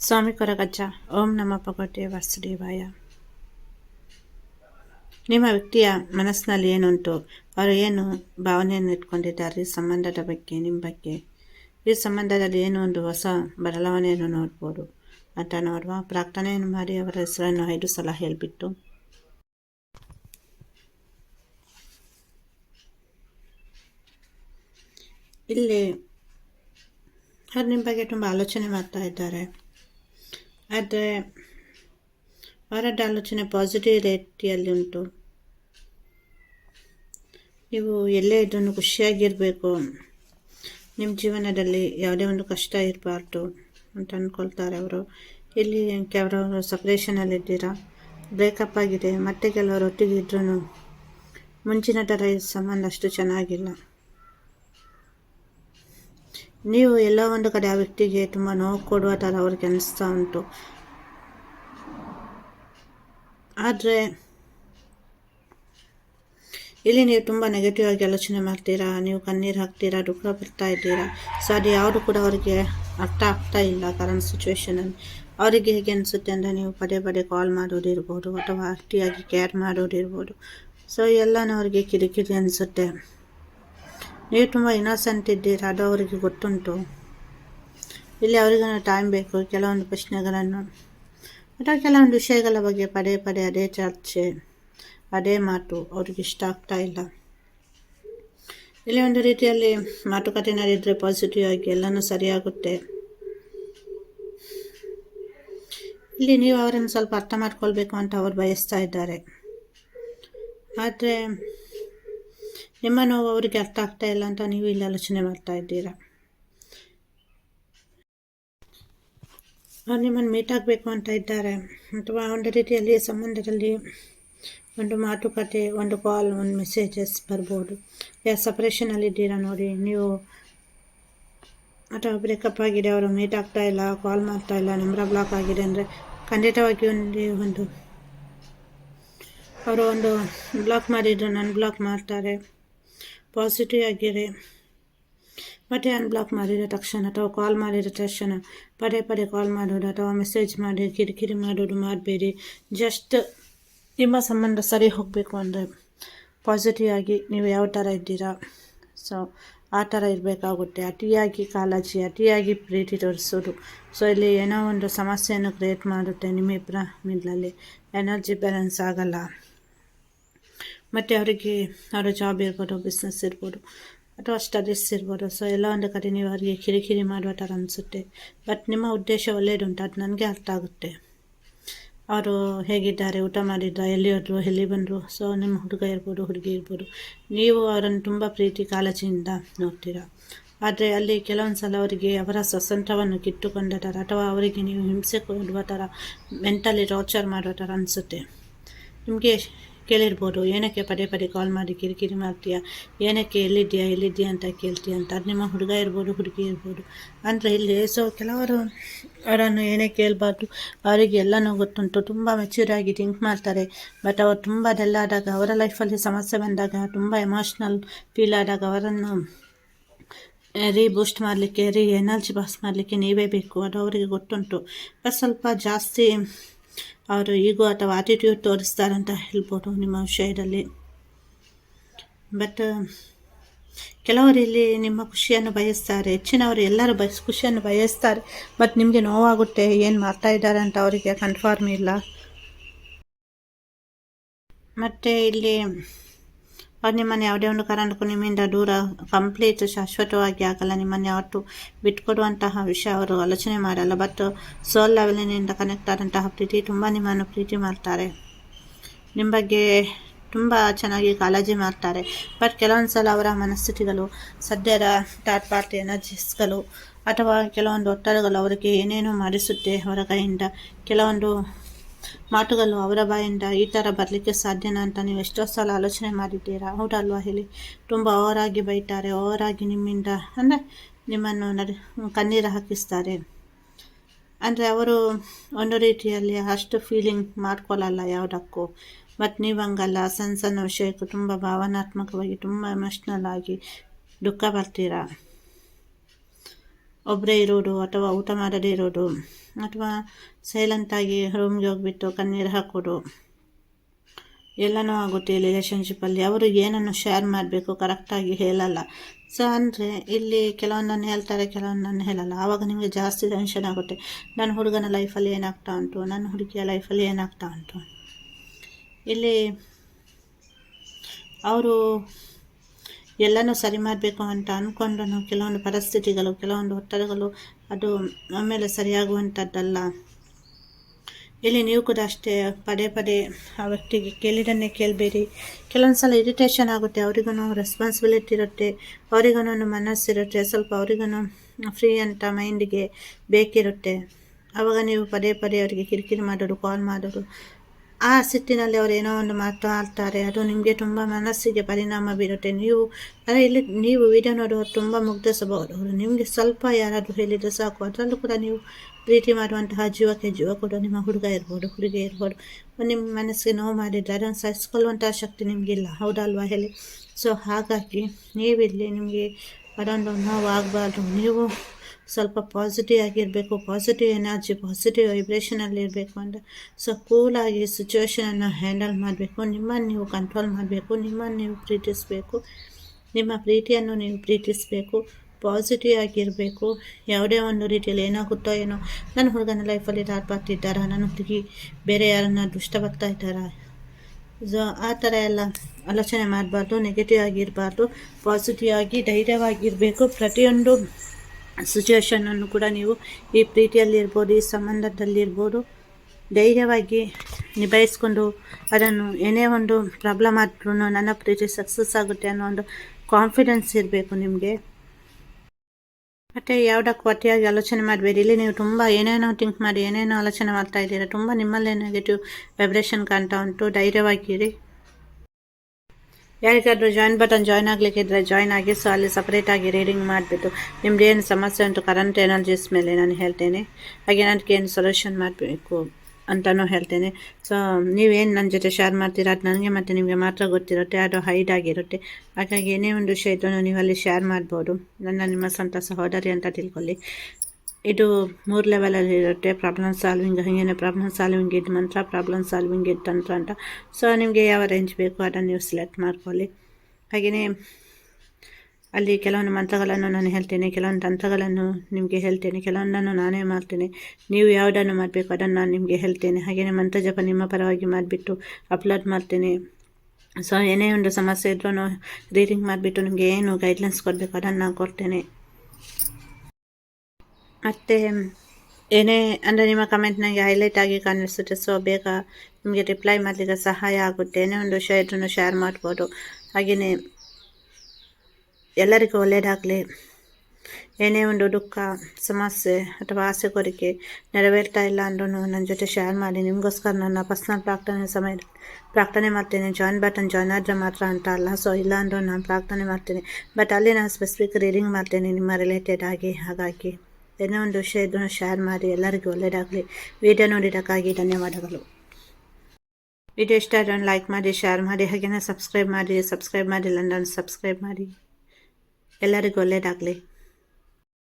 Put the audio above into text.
ಸ್ವಾಮಿ ಕೊರಗಜ್ಜ. ಓಂ ನಮ ಭಗವತೆ ವಾಸುದೇವಾಯ. ನಿಮ್ಮ ವ್ಯಕ್ತಿಯ ಮನಸ್ಸಿನಲ್ಲಿ ಏನುಂಟು? ಅವರು ಏನು ಭಾವನೆಯನ್ನು ಇಟ್ಕೊಂಡಿದ್ದಾರೆ? ಈ ಸಂಬಂಧದ ಬಗ್ಗೆ, ನಿಮ್ಮ ಬಗ್ಗೆ. ಈ ಸಂಬಂಧದಲ್ಲಿ ಏನು ಒಂದು ಹೊಸ ಬದಲಾವಣೆಯನ್ನು ನೋಡ್ಬೋದು? ಅಂತ ನೋಡುವ ಪ್ರಾರ್ಥನೆಯನ್ನು ಮಾಡಿ ಅವರ ಹೆಸರನ್ನು ಐದು ಸಲ ಹೇಳಿಬಿಟ್ಟು. ಇಲ್ಲಿ ಅವ್ರು ನಿಮ್ಮ ಬಗ್ಗೆ ತುಂಬ ಆಲೋಚನೆ ಮಾಡ್ತಾ ಇದ್ದಾರೆ. ಆದರೆ ವಾರದ ಆಲೋಚನೆ ಪಾಸಿಟಿವ್ ರೀತಿಯಲ್ಲಿ ಉಂಟು. ನೀವು ಎಲ್ಲೇ ಇದನ್ನು ಖುಷಿಯಾಗಿರಬೇಕು. ನಿಮ್ಮ ಜೀವನದಲ್ಲಿ ಯಾವುದೇ ಒಂದು ಕಷ್ಟ ಇರಬಾರ್ದು ಅಂತ ಅಂದ್ಕೊಳ್ತಾರೆ ಅವರು. ಇಲ್ಲಿ ಕೆಲವರು ಸಪ್ರೇಷನಲ್ಲಿದ್ದೀರಾ ಬ್ರೇಕಪ್ ಆಗಿದೆ, ಮತ್ತೆ ಕೆಲವರು ಒಟ್ಟಿಗೆ ಇದ್ರೂ ಮುಂಚಿನ ಥರ ಸಂಬಂಧ ಅಷ್ಟು ಚೆನ್ನಾಗಿಲ್ಲ. ನೀವು ಎಲ್ಲೋ ಒಂದು ಕಡೆ ಆ ವ್ಯಕ್ತಿಗೆ ತುಂಬ ನೋವು ಕೊಡುವ ಥರ ಅವ್ರಿಗೆ ಅನಿಸ್ತಾ ಉಂಟು. ಆದರೆ, ಇಲ್ಲಿ ನೀವು ತುಂಬ ನೆಗೆಟಿವ್ ಆಗಿ ಆಲೋಚನೆ ಮಾಡ್ತೀರಾ, ನೀವು ಕಣ್ಣೀರು ಹಾಕ್ತೀರಾ, ದುಃಖ ಬರ್ತಾ ಇದ್ದೀರಾ, ಸೊ ಅದು ಯಾವುದು ಕೂಡ ಅವರಿಗೆ ಅರ್ಥ ಆಗ್ತಾ ಇಲ್ಲ ಕರೆಂಟ್ ಸಿಚುವೇಶನಲ್ಲಿ ಅವರಿಗೆ ಹೇಗೆ ಅನಿಸುತ್ತೆ ಅಂದರೆ ನೀವು ಪದೇ ಪದೇ ಕಾಲ್ ಮಾಡೋದಿರ್ಬೋದು ಅಥವಾ ಅತಿಯಾಗಿ ಕೇರ್ ಮಾಡೋದಿರ್ಬೋದು ಸೊ ಎಲ್ಲನೂ ಅವರಿಗೆ ಕಿರಿಕಿರಿ ಅನಿಸುತ್ತೆ. ನೀವು ತುಂಬ ಇನ್ನೋಸೆಂಟ್ ಇದ್ದೀರಾ? ಅದು ಅವರಿಗೆ ಗೊತ್ತುಂಟು. ಇಲ್ಲಿ ಅವರಿಗೂ ಟೈಮ್ ಬೇಕು, ಕೆಲವೊಂದು ಪ್ರಶ್ನೆಗಳನ್ನು. ಅಥವಾ ಕೆಲವೊಂದು ವಿಷಯಗಳ ಬಗ್ಗೆ ಪದೇ ಪದೇ ಅದೇ ಚರ್ಚೆ, ಅದೇ ಮಾತು ಅವ್ರಿಗೆ ಇಷ್ಟ ಆಗ್ತಾ ಇಲ್ಲ. ಇಲ್ಲಿ ಒಂದು ರೀತಿಯಲ್ಲಿ ಮಾತುಕತೆ ಪಾಸಿಟಿವ್ ಆಗಿ ಎಲ್ಲನೂ ಸರಿಯಾಗುತ್ತೆ. ಇಲ್ಲಿ ನೀವು ಅವರನ್ನು ಸ್ವಲ್ಪ ಅರ್ಥ ಮಾಡ್ಕೊಳ್ಬೇಕು ಅಂತ ಅವ್ರು ಬಯಸ್ತಾ ಇದ್ದಾರೆ. ಆದರೆ ನಿಮ್ಮ ನೋವು ಅವರಿಗೆ ಅರ್ಥ ಆಗ್ತಾ ಇಲ್ಲ ಅಂತ ನೀವು ಇಲ್ಲಿ ಆಲೋಚನೆ ಮಾಡ್ತಾ ಇದ್ದೀರಾ? ಅವ್ರು ನಿಮ್ಮನ್ನು ಮೀಟ್ ಆಗಬೇಕು ಅಂತ ಇದ್ದಾರೆ. ಅಥವಾ ಒಂದು ರೀತಿಯಲ್ಲಿ ಸಂಬಂಧದಲ್ಲಿ ಒಂದು ಮಾತುಕತೆ, ಒಂದು ಕಾಲ್ ಒಂದು ಮೆಸೇಜಸ್ ಬರ್ಬೋದು. ಯಾ ಸಪ್ರೇಷನಲ್ಲಿದ್ದೀರಾ ನೋಡಿ. ನೀವು ಅಥವಾ ಬ್ರೇಕಪ್ ಆಗಿದೆ, ಅವರು ಮೀಟ್ ಆಗ್ತಾ ಇಲ್ಲ ಕಾಲ್ ಮಾಡ್ತಾ ಇಲ್ಲ ನಂಬರ್ ಬ್ಲಾಕ್ ಆಗಿದೆ ಅಂದರೆ ಖಂಡಿತವಾಗಿ ಒಂದು ಒಂದು ಅವರು ಒಂದು ಬ್ಲಾಕ್ ಮಾಡಿದ್ರು ನಾನು ಬ್ಲಾಕ್ ಮಾಡ್ತಾರೆ. ಪಾಸಿಟಿವ್ ಆಗಿರಿ ಮತ್ತೆ ಅನ್ಬ್ಲಾಕ್ ಮಾಡಿದ ತಕ್ಷಣ ಅಥವಾ ಕಾಲ್ ಮಾಡಿದ ತಕ್ಷಣ ಪದೇ ಪದೇ ಕಾಲ್ ಮಾಡೋದು ಅಥವಾ ಮೆಸೇಜ್ ಮಾಡಿ, ಕಿರಿಕಿರಿ ಮಾಡೋದು ಮಾಡಬೇಡಿ. ಜಸ್ಟ್ ನಿಮ್ಮ ಸಂಬಂಧ ಸರಿ ಹೋಗಬೇಕು ಅಂದರೆ ಪಾಸಿಟಿವ್ ಆಗಿ ನೀವು ಯಾವ ಥರ ಇದ್ದೀರಾ? ಸೊ ಆ ಥರ ಇರಬೇಕಾಗುತ್ತೆ. ಅತಿಯಾಗಿ ಕಾಳಜಿ, ಅತಿಯಾಗಿ ಪ್ರೀತಿ ತೋರಿಸೋದು. ಸೊ ಇಲ್ಲಿ ಏನೋ ಒಂದು ಸಮಸ್ಯೆಯನ್ನು ಕ್ರಿಯೇಟ್ ಮಾಡುತ್ತೆ ನಿಮ್ಮಿಬ್ಬರ ಮಿಡ್ಲಲ್ಲಿ ಎನರ್ಜಿ ಬ್ಯಾಲೆನ್ಸ್ ಆಗಲ್ಲ. ಮತ್ತು ಅವರಿಗೆ ಅವರ ಜಾಬ್ ಇರ್ಬೋದು ಬಿಸ್ನೆಸ್ ಇರ್ಬೋದು, ಅಥವಾ ಸ್ಟಡೀಸ್ ಇರ್ಬೋದು. ಸೊ ಎಲ್ಲ ಒಂದು ಕಡೆ ನೀವು ಅವರಿಗೆ ಕಿರಿಕಿರಿ ಮಾಡುವ ಥರ ಅನಿಸುತ್ತೆ. ಬಟ್ ನಿಮ್ಮ ಉದ್ದೇಶ ಒಳ್ಳೆಯದುಂಟು ಅದು ನನಗೆ ಅರ್ಥ ಆಗುತ್ತೆ. ಅವರು ಹೇಗಿದ್ದಾರೆ, ಊಟ ಮಾಡಿದ್ರಾ ಎಲ್ಲಿ ಹೋದರು ಎಲ್ಲಿ ಬಂದರು? ಸೊ ನಿಮ್ಮ ಹುಡುಗ ಇರ್ಬೋದು, ಹುಡುಗಿ ಇರ್ಬೋದು. ನೀವು ಅವರನ್ನು ತುಂಬ ಪ್ರೀತಿ ಕಾಳಜಿಯಿಂದ ನೋಡ್ತೀರಾ. ಆದರೆ ಅಲ್ಲಿ ಕೆಲವೊಂದು ಸಲ ಅವರಿಗೆ ಅವರ ಸ್ವತಂತ್ರವನ್ನು ಕಿತ್ತುಕೊಂಡ ಥರ ಅಥವಾ ಅವರಿಗೆ ನೀವು ಹಿಂಸೆ ಕೊಡುವ ಥರ ಮೆಂಟಲಿ ಟಾರ್ಚರ್ ಮಾಡುವ ಥರ ಅನಿಸುತ್ತೆ. ನಿಮಗೆ ಕೇಳಿರ್ಬೋದು, ಏನಕ್ಕೆ ಪದೇ ಪದೇ ಕಾಲ್ ಮಾಡಿ ಕಿರಿಕಿರಿ ಮಾಡ್ತೀಯಾ, ಏನಕ್ಕೆ ಎಲ್ಲಿದ್ದೀಯಾ ಎಲ್ಲಿದ್ದೀಯಾ ಅಂತ ಕೇಳ್ತೀಯ ಅಂತ. ಅದು ನಿಮ್ಮ ಹುಡುಗ ಇರ್ಬೋದು, ಹುಡುಗಿ ಇರ್ಬೋದು. ಅಂದರೆ ಇಲ್ಲಿ ಸೊ ಕೆಲವರು ಅವರನ್ನು ಏನೇ ಕೇಳಬಾರ್ದು, ಅವರಿಗೆ ಎಲ್ಲನೂ ಗೊತ್ತುಂಟು. ತುಂಬ ಮೆಚ್ಯೂರಾಗಿ ಥಿಂಕ್ ಮಾಡ್ತಾರೆ. ಬಟ್ ಅವರು ತುಂಬ ಡಲ್ಲಾದಾಗ ಅವರ ಲೈಫಲ್ಲಿ ಸಮಸ್ಯೆ ಬಂದಾಗ, ತುಂಬ ಎಮೋಷ್ನಲ್ ಫೀಲ್ ಆದಾಗ ಅವರನ್ನು ರೀಬೂಸ್ಟ್ ಮಾಡಲಿಕ್ಕೆ ರೀ ಎನರ್ಜಿ ಬಾಸ್ ಮಾಡಲಿಕ್ಕೆ ನೀವೇ ಬೇಕು. ಅದು ಅವರಿಗೆ ಗೊತ್ತುಂಟು. ಬಟ್ ಸ್ವಲ್ಪ ಜಾಸ್ತಿ ಅವರು ಈಗೋ ಅಥವಾ ಆಟಿಟ್ಯೂಡ್ ತೋರಿಸ್ತಾರಂತ ಹೇಳ್ಬೋದು ನಿಮ್ಮ ವಿಷಯದಲ್ಲಿ. ಬಟ್ ಕೆಲವರು ಇಲ್ಲಿ ನಿಮ್ಮ ಖುಷಿಯನ್ನು ಬಯಸ್ತಾರೆ. ಹೆಚ್ಚಿನವರು ಎಲ್ಲರೂ ಬಯಸ್, ಖುಷಿಯನ್ನು ಬಯಸ್ತಾರೆ. ಬಟ್ ನಿಮಗೆ ನೋವಾಗುತ್ತೆ, ಏನು ಮಾಡ್ತಾ ಇದ್ದಾರೆ ಅಂತ ಅವರಿಗೆ ಕನ್ಫರ್ಮ್ ಇಲ್ಲ. ಮತ್ತು ಇಲ್ಲಿ ಅವ್ರು ನಿಮ್ಮನ್ನು ಯಾವುದೇ ಒಂದು ಕಾರಣಕ್ಕೂ ನಿಮ್ಮಿಂದ ದೂರ ಕಂಪ್ಲೀಟ್ ಶಾಶ್ವತವಾಗಿ ಆಗಲ್ಲ ನಿಮ್ಮನ್ನು ಯಾವತ್ತು ಬಿಟ್ಕೊಡುವಂತಹ ವಿಷಯ ಅವರು ಆಲೋಚನೆ ಮಾಡಲ್ಲ ಬಟ್ ಸೋಲ್ ಲೆವೆಲಿನಿಂದ ಕನೆಕ್ಟ್ ಆದಂತಹ ಪ್ರೀತಿ ತುಂಬ ನಿಮ್ಮನ್ನು ಪ್ರೀತಿ ಮಾಡ್ತಾರೆ ನಿಮ್ಮ ಬಗ್ಗೆ ತುಂಬ ಚೆನ್ನಾಗಿ ಕಾಳಜಿ ಮಾಡ್ತಾರೆ ಬಟ್ ಕೆಲವೊಂದು ಸಲ ಅವರ ಮನಸ್ಥಿತಿಗಳು ಸದ್ಯದ ಥರ್ಡ್ ಪಾರ್ಟಿ ಎನರ್ಜಿಸ್ಗಳು ಅಥವಾ ಕೆಲವೊಂದು ಒತ್ತಡಗಳು ಅವರಿಗೆ ಏನೇನೋ ಮಾಡಿಸುತ್ತೆ ಅವರ ಕೈಯಿಂದ ಕೆಲವೊಂದು ಮಾತುಗಳು ಅವರ ಬಾಯಿಂದ ಈ ಥರ ಬರಲಿಕ್ಕೆ ಸಾಧ್ಯನಾ ಅಂತ ನೀವು ಎಷ್ಟೋ ಸಲ ಆಲೋಚನೆ ಮಾಡಿದ್ದೀರಾ? ಹೌದಲ್ವಾ ಹೇಳಿ? ತುಂಬ ಓವರಾಗಿ ಬೈತಾರೆ ಓವರಾಗಿ ನಿಮ್ಮಿಂದ, ಅಂದರೆ ನಿಮ್ಮನ್ನು ನಡೆ ಕಣ್ಣೀರು ಹಾಕಿಸ್ತಾರೆ. ಅಂದರೆ ಅವರು ಒಂದು ರೀತಿಯಲ್ಲಿ ಅಷ್ಟು ಫೀಲಿಂಗ್ ಮಾಡ್ಕೊಳ್ಳಲ್ಲ ಯಾವುದಕ್ಕೂ. ಮತ್ತು ನೀವು ಹಂಗಲ್ಲ, ಸಣ್ಣ ಸಣ್ಣ ವಿಷಯಕ್ಕೂ ತುಂಬ ಭಾವನಾತ್ಮಕವಾಗಿ ತುಂಬ ಎಮೋಷ್ನಲ್ ಆಗಿ ದುಃಖ ಬರ್ತೀರಾ ಒಬ್ಬರೇ ಇರೋದು ಅಥವಾ ಊಟ ಮಾಡದೇ ಇರೋದು ಅಥವಾ ಸೈಲೆಂಟಾಗಿ ರೂಮ್ಗೆ ಹೋಗ್ಬಿಟ್ಟು ಕಣ್ಣೀರು ಹಾಕೋದು, ಎಲ್ಲನೂ ಆಗುತ್ತೆ ರಿಲೇಷನ್ಶಿಪ್ಪಲ್ಲಿ ಅವರು ಏನನ್ನು ಶೇರ್ ಮಾಡಬೇಕು ಕರೆಕ್ಟಾಗಿ ಹೇಳಲ್ಲ. ಸೊ ಅಂದರೆ ಇಲ್ಲಿ ಕೆಲವೊಂದನ್ನು ಹೇಳ್ತಾರೆ, ಕೆಲವೊಂದನ್ನು ಹೇಳಲ್ಲ. ಆವಾಗ ನಿಮಗೆ ಜಾಸ್ತಿ ಟೆನ್ಷನ್ ಆಗುತ್ತೆ. ನನ್ನ ಹುಡುಗನ ಲೈಫಲ್ಲಿ ಏನಾಗ್ತಾ ಉಂಟು? ನನ್ನ ಹುಡುಗಿಯ ಲೈಫಲ್ಲಿ ಏನಾಗ್ತಾ ಉಂಟು? ಇಲ್ಲಿ ಅವರು ಎಲ್ಲನೂ ಸರಿ ಮಾಡಬೇಕು ಅಂತ ಅಂದ್ಕೊಂಡು ಕೆಲವೊಂದು ಪರಿಸ್ಥಿತಿಗಳು, ಕೆಲವೊಂದು ಒತ್ತಡಗಳು, ಅದು ಆಮೇಲೆ ಸರಿಯಾಗುವಂಥದ್ದಲ್ಲ. ಇಲ್ಲಿ ನೀವು ಕೂಡ ಅಷ್ಟೇ ಪದೇ ಪದೇ ಆ ವ್ಯಕ್ತಿಗೆ ಕೇಳಿದನ್ನೇ ಕೇಳಬೇಡಿ. ಕೆಲವೊಂದು ಸಲ ಇರಿಟೇಷನ್ ಆಗುತ್ತೆ ಅವರಿಗೂ ರೆಸ್ಪಾನ್ಸಿಬಿಲಿಟಿ ಇರುತ್ತೆ ಅವರಿಗೂ ಮನಸ್ಸಿರುತ್ತೆ ಸ್ವಲ್ಪ ಅವರಿಗೂ ಫ್ರೀ ಅಂತ ಮೈಂಡಿಗೆ ಬೇಕಿರುತ್ತೆ. ಆವಾಗ ನೀವು ಪದೇ ಪದೇ ಅವರಿಗೆ ಕಿರಿಕಿರಿ ಮಾಡೋದು ಕಾಲ್ ಮಾಡೋದು ಆ ಸಿಟ್ಟಿನಲ್ಲಿ ಅವರು ಏನೋ ಒಂದು ಮಾತಾಡ್ತಾರೆ ಅದು ನಿಮಗೆ ತುಂಬ ಮನಸ್ಸಿಗೆ ಪರಿಣಾಮ ಬೀರುತ್ತೆ. ನೀವು ಅಂದರೆ ಇಲ್ಲಿ ನೀವು ವಿಡಿಯೋ ನೋಡುವ ತುಂಬ ಮುಗ್ಧಿಸಬಹುದು ಅವರು. ನಿಮಗೆ ಸ್ವಲ್ಪ ಯಾರಾದರೂ ಹೇಳಿದರೆ ಸಾಕು. ಅದರಲ್ಲೂ ಕೂಡ ನೀವು ಪ್ರೀತಿ ಮಾಡುವಂತಹ ಜೀವಕ್ಕೆ ಜೀವ ಕೂಡ ನಿಮ್ಮ ಹುಡುಗ ಇರ್ಬೋದು, ಹುಡುಗಿ ಇರ್ಬೋದು. ನಿಮ್ಮ ಮನಸ್ಸಿಗೆ ನೋವು ಮಾಡಿದರೆ ಅದನ್ನು ಸಹಿಸ್ಕೊಳ್ಳುವಂತಹ ಶಕ್ತಿ ನಿಮಗಿಲ್ಲ. ಹೌದಲ್ವಾ ಹೇಳಿ? ಸೊ ಹಾಗಾಗಿ ನೀವಿಲ್ಲಿ ನಿಮಗೆ ಅದೊಂದು ನೋವು ಆಗಬಾರ್ದು ನೀವು ಸ್ವಲ್ಪ ಪಾಸಿಟಿವ್ ಆಗಿರಬೇಕು ಪಾಸಿಟಿವ್ ಎನರ್ಜಿ ಪಾಸಿಟಿವ್ ವೈಬ್ರೇಷನಲ್ಲಿ ಇರಬೇಕು ಅಂತ ಸೊ ಕೂಲಾಗಿ ಸಿಚುವೇಷನನ್ನು ಹ್ಯಾಂಡಲ್ ಮಾಡಬೇಕು, ನಿಮ್ಮನ್ನು ನೀವು ಕಂಟ್ರೋಲ್ ಮಾಡಬೇಕು, ನಿಮ್ಮನ್ನು ನೀವು ಪ್ರೀತಿಸಬೇಕು, ನಿಮ್ಮ ಪ್ರೀತಿಯನ್ನು ನೀವು ಪ್ರೀತಿಸಬೇಕು ಪಾಸಿಟಿವ್ ಆಗಿರಬೇಕು. ಯಾವುದೇ ಒಂದು ರೀತಿಯಲ್ಲಿ ಏನಾಗುತ್ತೋ ಏನೋ, ನನ್ನ ಹುಡುಗನ ಲೈಫಲ್ಲಿ ಬರ್ತಿದ್ದಾರಾ ನನ್ನ ಹುಡುಗಿ ಬೇರೆ ಯಾರನ್ನ ದುಷ್ಟ ಬರ್ತಾ ಇದ್ದಾರಾ? ಸೊ ಆ ಥರ ಎಲ್ಲ ಆಲೋಚನೆ ಮಾಡಬಾರ್ದು ನೆಗೆಟಿವ್ ಆಗಿರಬಾರ್ದು ಪಾಸಿಟಿವ್ ಆಗಿ, ಧೈರ್ಯವಾಗಿರಬೇಕು. ಪ್ರತಿಯೊಂದು ಸಿಚುವೇಶನನ್ನು ಕೂಡ ನೀವು ಈ ಪ್ರೀತಿಯಲ್ಲಿರ್ಬೋದು, ಈ ಸಂಬಂಧದಲ್ಲಿರ್ಬೋದು, ಧೈರ್ಯವಾಗಿ ನಿಭಾಯಿಸ್ಕೊಂಡು ಅದನ್ನು ಏನೇ ಒಂದು ಪ್ರಾಬ್ಲಮ್ ಆದ್ರೂ ನನ್ನ ಪ್ರೀತಿ ಸಕ್ಸಸ್ ಆಗುತ್ತೆ ಅನ್ನೋ ಒಂದು ಕಾನ್ಫಿಡೆನ್ಸ್ ಇರಬೇಕು ನಿಮಗೆ. ಮತ್ತು ಯಾವುದಕ್ಕೂ ಅತಿಯಾಗಿ ಆಲೋಚನೆ ಮಾಡಬೇಡಿ. ಇಲ್ಲಿ ನೀವು ತುಂಬ ಏನೇನೋ ಥಿಂಕ್ ಮಾಡಿ, ಏನೇನೋ ಆಲೋಚನೆ ಮಾಡ್ತಾ ಇದ್ದೀರಾ, ತುಂಬ ನಿಮ್ಮಲ್ಲೇ ನೆಗೆಟಿವ್ ವೈಬ್ರೇಷನ್ ಕಾಣ್ತಾ ಉಂಟು. ಧೈರ್ಯವಾಗಿರಿ. ಯಾರಿಗಾದರೂ ಜಾಯಿನ್ ಬಟನ್ ಜಾಯ್ನ್ ಆಗಲಿಕ್ಕಿದ್ರೆ ಜಾಯ್ನ್ ಆಗಿ ಸೊ ಅಲ್ಲಿ ಸಪ್ರೇಟಾಗಿ ರೀಡಿಂಗ್ ಮಾಡಿಬಿಟ್ಟು ನಿಮ್ದು ಏನು ಸಮಸ್ಯೆ ಉಂಟು ಕರೆಂಟ್ ಎನರ್ಜೀಸ್ ಮೇಲೆ ನಾನು ಹೇಳ್ತೇನೆ. ಹಾಗೆ ನನಗೆ ಏನು ಸೊಲ್ಯೂಷನ್ ಮಾಡಬೇಕು ಅಂತಲೂ ಹೇಳ್ತೇನೆ. ಸೊ ನೀವೇನು ನನ್ನ ಜೊತೆ ಶೇರ್ ಮಾಡ್ತೀರಾ? ಅದು ನನಗೆ ಮತ್ತು ನಿಮಗೆ ಮಾತ್ರ ಗೊತ್ತಿರುತ್ತೆ, ಅದು ಹೈಡ್ ಆಗಿರುತ್ತೆ. ಹಾಗಾಗಿ ಏನೇ ಒಂದು ವಿಷಯ ಇದ್ದರೂ ನೀವು ಅಲ್ಲಿ ಶೇರ್ ಮಾಡ್ಬೋದು. ನನ್ನ ನಿಮ್ಮ ಸ್ವಂತ ಸಹೋದರಿ ಅಂತ ತಿಳ್ಕೊಳ್ಳಿ. ಇದು ಮೂರು ಲೆವೆಲಲ್ಲಿ ಇರುತ್ತೆ. ಪ್ರಾಬ್ಲಮ್ ಸಾಲ್ವಿಂಗ್ ಹಾಗೇನೆ ಪ್ರಾಬ್ಲಮ್ ಸಾಲ್ವಿಂಗ್ ಇದು ಮಂತ್ರ ಪ್ರಾಬ್ಲಮ್ ಸಾಲ್ವಿಂಗ್ ಇದು ತಂತ್ರ ಅಂತ. ಸೊ ನಿಮಗೆ ಯಾವ ರೇಂಜ್ ಬೇಕು ಅದನ್ನು ನೀವು ಸೆಲೆಕ್ಟ್ ಮಾಡ್ಕೊಳ್ಳಿ. ಹಾಗೆಯೇ ಅಲ್ಲಿ ಕೆಲವೊಂದು ಮಂತ್ರಗಳನ್ನು ನಾನು ಹೇಳ್ತೇನೆ, ಕೆಲವೊಂದು ತಂತ್ರಗಳನ್ನು ನಿಮಗೆ ಹೇಳ್ತೇನೆ, ಕೆಲವೊಂದನ್ನು ನಾನೇ ಮಾಡ್ತೇನೆ. ನೀವು ಯಾವುದನ್ನು ಮಾಡಬೇಕು ಅದನ್ನು ನಾನು ನಿಮಗೆ ಹೇಳ್ತೇನೆ. ಹಾಗೆಯೇ ಮಂತ್ರ ಜಪ ನಿಮ್ಮ ಪರವಾಗಿ ಮಾಡಿಬಿಟ್ಟು ಅಪ್ಲೋಡ್ ಮಾಡ್ತೇನೆ. ಸೊ ಏನೇ ಒಂದು ಸಮಸ್ಯೆ ಇದ್ರೂ ರೀಡಿಂಗ್ ಮಾಡಿಬಿಟ್ಟು ನಿಮಗೆ ಏನು ಗೈಡ್ಲೈನ್ಸ್ ಕೊಡಬೇಕು ಅದನ್ನು ನಾನು ಕೊಡ್ತೇನೆ. ಮತ್ತು ಏನೇ ಅಂದರೆ ನಿಮ್ಮ ಕಮೆಂಟ್ ನನಗೆ ಹೈಲೈಟ್ ಆಗಿ ಕಾಣಿಸುತ್ತೆ ಸೊ ಬೇಗ ನಿಮಗೆ ರಿಪ್ಲೈ ಮಾಡಲಿಕ್ಕೆ ಸಹಾಯ ಆಗುತ್ತೆ ಏನೇ ಒಂದು ವಿಷಯ ಇದ್ರೂ ಶೇರ್ ಮಾಡ್ಬೋದು ಹಾಗೆಯೇ ಎಲ್ಲರಿಗೂ ಒಳ್ಳೆಯದಾಗಲಿ ಏನೇ ಒಂದು ದುಃಖ ಸಮಸ್ಯೆ ಅಥವಾ ಆಸೆ ಕೋರಿಕೆ ನೆರವೇರ್ತಾ ಇಲ್ಲ ಅಂದ್ರೂ ನನ್ನ ಜೊತೆ ಶೇರ್ ಮಾಡಿ ನಿಮಗೋಸ್ಕರ ನನ್ನ ಪರ್ಸ್ನಲ್ ಪ್ರಾರ್ಥನೆ ಸಮಯ ಪ್ರಾರ್ಥನೆ ಮಾಡ್ತೇನೆ ಜಾಯಿನ್ ಬಟನ್ ಜಾಯ್ನ್ ಆದರೆ ಮಾತ್ರ ಅಂತ ಅಲ್ಲ ಸೊ ಇಲ್ಲ ಅಂದರೂ ನಾನು ಪ್ರಾರ್ಥನೆ ಮಾಡ್ತೇನೆ ಬಟ್ ಅಲ್ಲಿ ನಾನು ಸ್ಪೆಸಿಫಿಕ್ ರೀಡಿಂಗ್ ಮಾಡ್ತೇನೆ ನಿಮ್ಮ ರಿಲೇಟೆಡ್ ಆಗಿ ಹಾಗಾಗಿ ಏನೋ ಒಂದು ವಿಷಯ ಇದನ್ನು ಶೇರ್ ಮಾಡಿ, ಎಲ್ಲರಿಗೂ ಒಳ್ಳೆಯದಾಗಲಿ ವಿಡಿಯೋ ನೋಡಿದ್ದಕ್ಕಾಗಿ ಧನ್ಯವಾದಗಳು. ವಿಡಿಯೋ ಇಷ್ಟ ಆದರೆ ಲೈಕ್ ಮಾಡಿ ಶೇರ್ ಮಾಡಿ ಹಾಗೆಯೇ ಸಬ್ಸ್ಕ್ರೈಬ್ ಮಾಡಿ ಸಬ್ಸ್ಕ್ರೈಬ್ ಮಾಡಿಲ್ಲ ನಾನು ಸಬ್ಸ್ಕ್ರೈಬ್ ಮಾಡಿ. ಎಲ್ಲರಿಗೂ ಒಳ್ಳೆಯದಾಗಲಿ